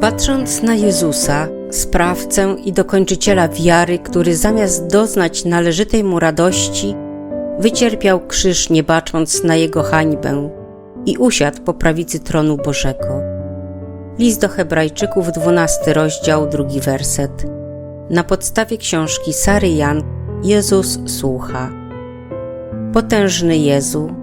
Patrząc na Jezusa, sprawcę i dokończyciela wiary, który zamiast doznać należytej mu radości, wycierpiał krzyż, nie bacząc na jego hańbę i usiadł po prawicy tronu Bożego. List do Hebrajczyków, 12 rozdział, drugi werset. Na podstawie książki Sary Jan Jezus słucha. Potężny Jezu,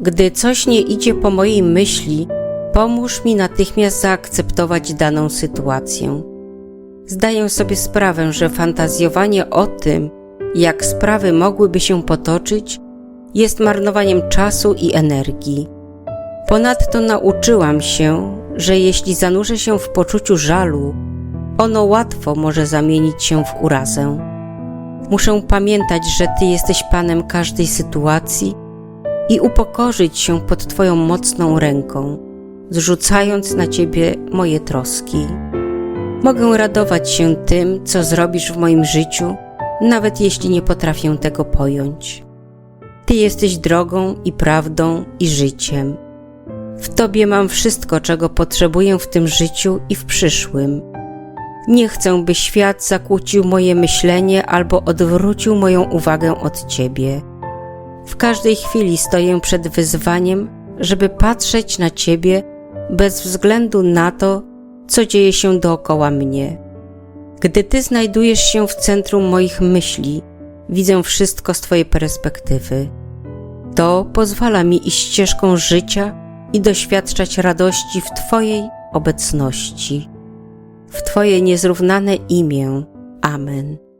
gdy coś nie idzie po mojej myśli, pomóż mi natychmiast zaakceptować daną sytuację. Zdaję sobie sprawę, że fantazjowanie o tym, jak sprawy mogłyby się potoczyć, jest marnowaniem czasu i energii. Ponadto nauczyłam się, że jeśli zanurzę się w poczuciu żalu, ono łatwo może zamienić się w urazę. Muszę pamiętać, że Ty jesteś Panem każdej sytuacji i upokorzyć się pod Twoją mocną ręką, zrzucając na Ciebie moje troski. Mogę radować się tym, co zrobisz w moim życiu, nawet jeśli nie potrafię tego pojąć. Ty jesteś drogą i prawdą i życiem. W Tobie mam wszystko, czego potrzebuję w tym życiu i w przyszłym. Nie chcę, by świat zakłócił moje myślenie albo odwrócił moją uwagę od Ciebie. W każdej chwili stoję przed wyzwaniem, żeby patrzeć na Ciebie bez względu na to, co dzieje się dookoła mnie. Gdy Ty znajdujesz się w centrum moich myśli, widzę wszystko z Twojej perspektywy. To pozwala mi iść ścieżką życia i doświadczać radości w Twojej obecności. W Twoje niezrównane imię. Amen.